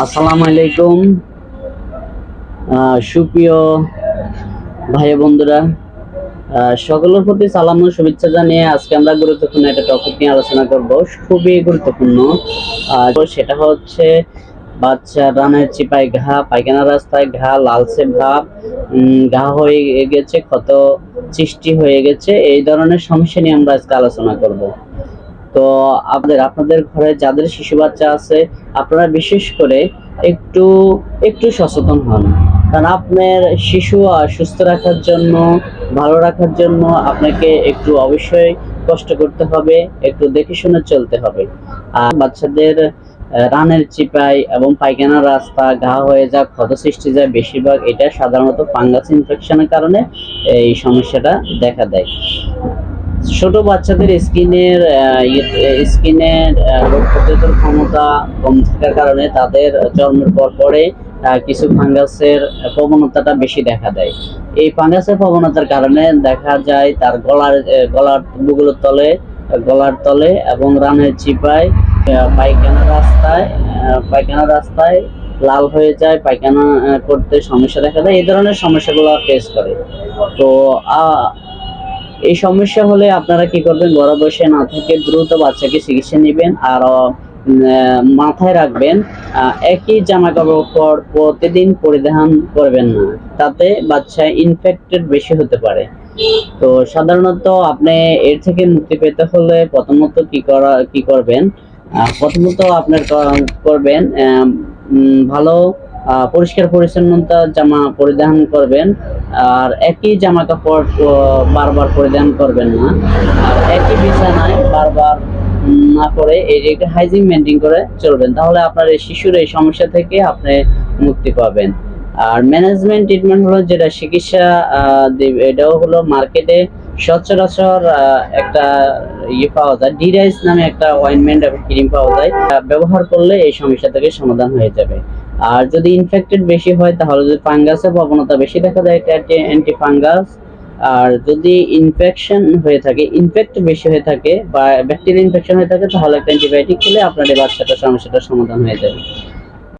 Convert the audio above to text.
আসসালামু আলাইকুম। সুপ্রিয় ভাই বন্ধুরা সকলের প্রতি সালাম ও শুভেচ্ছা জানিয়ে আজকে আমরা গুরুত্বপূর্ণ একটা টপিক নিয়ে আলোচনা করব। খুবই গুরুত্বপূর্ণ সেটা হচ্ছে বাচ্চা রানের চিপায় ঘা পায়খানা রাস্তায় ঘা, লালচে ভাব ঘা হয়ে গেছে, ক্ষত সৃষ্টি হয়ে গেছে, এই ধরনের সমস্যা নিয়ে আমরা আজকে আলোচনা করব। তো আপনাদের আপনাদের ঘরে যাদের শিশু বাচ্চা আছে, আপনারা বিশেষ করে একটু একটু সচেতন হন। কারণ আপনার শিশু সুস্থ রাখার জন্য, ভালো রাখার জন্য আপনাকে একটু অবশ্যই কষ্ট করতে হবে, একটু দেখে শুনে চলতে হবে। আর বাচ্চাদের রানের চিপাই এবং পায়খানা রাস্তা ঘা হয়ে যা ক্ষত সৃষ্টি যায় বেশিরভাগ, এটা সাধারণত ফাঙ্গাস ইনফেকশনের কারণে এই সমস্যাটা দেখা দেয়। ছোট বাচ্চাদের স্কিনের স্কিনের রোগ প্রতিরোধ ক্ষমতা কম থাকার কারণে তাদের জন্মের পর পরে কিছু ফাঙ্গাসের প্রবণতাটা বেশি দেখা দেয়। এই ফাঙ্গাসের প্রবণতার কারণে দেখা যায় তার গলার গলার বুগুলোর তলে, গলার তলে এবং রানের চিপায় পায়খানা রাস্তায় পায়খানা রাস্তায় লাল হয়ে যায়, পায়খানা করতে সমস্যা দেখা দেয়। এই ধরনের সমস্যাগুলো ফেস করে। তো এই সমস্যা হলে আপনারা কি করবেন? ঘরে বসে না থেকে দ্রুত বাচ্চাকে চিকিৎসা নেবেন আর মাথায় রাখবেন একই জামা কাপড় পর- প্রতিদিন পরিধান করবেন না। তাতে বাচ্চা ইনফেক্টেড বেশি হতে পারে। তো সাধারণত আপনি এর থেকে মুক্তি পেতে হলে প্রথমত কি করা, কি করবেন? প্রথমত আপনার করবেন ভালো পরিষ্কার পরিচ্ছন্নতা জামা পরিধান করবেন, আর একই জামা কাপড় বারবার পরিধান করবেন না। আর একই বিছানায় বারবার না করে এই যে একটা হাইজিন মেনটেন করে চলবেন, তাহলে আপনার এই শিশুর এই সমস্যা থেকে আপনি মুক্তি পাবেন। আর ম্যানেজমেন্ট ট্রিটমেন্ট হলো যেটা চিকিৎসা এটাও হলো মার্কেটে সচরাচর একটা ইয়ে পাওয়া যায় ডিরাইস নামে একটা অয়েনমেন্ট ক্রিম পাওয়া যায় ব্যবহার করলে এই সমস্যা থেকে সমাধান হয়ে যাবে। আর যদি ইনফেক্টেড বেশি হয়, তাহলে যদি ফাঙ্গাসের প্রবণতা বেশি দেখা যায়, এটা অ্যান্টি ফাঙ্গাস আর যদি ইনফেকশন হয়ে থাকে ইনফেক্ট বেশি হয়ে থাকে বা ব্যাকটেরিয়া ইনফেকশন হয়ে থাকে, তাহলে একটা অ্যান্টিবায়োটিক খেলে আপনার এই বাচ্চাটার সমস্যাটার সমাধান হয়ে যাবে।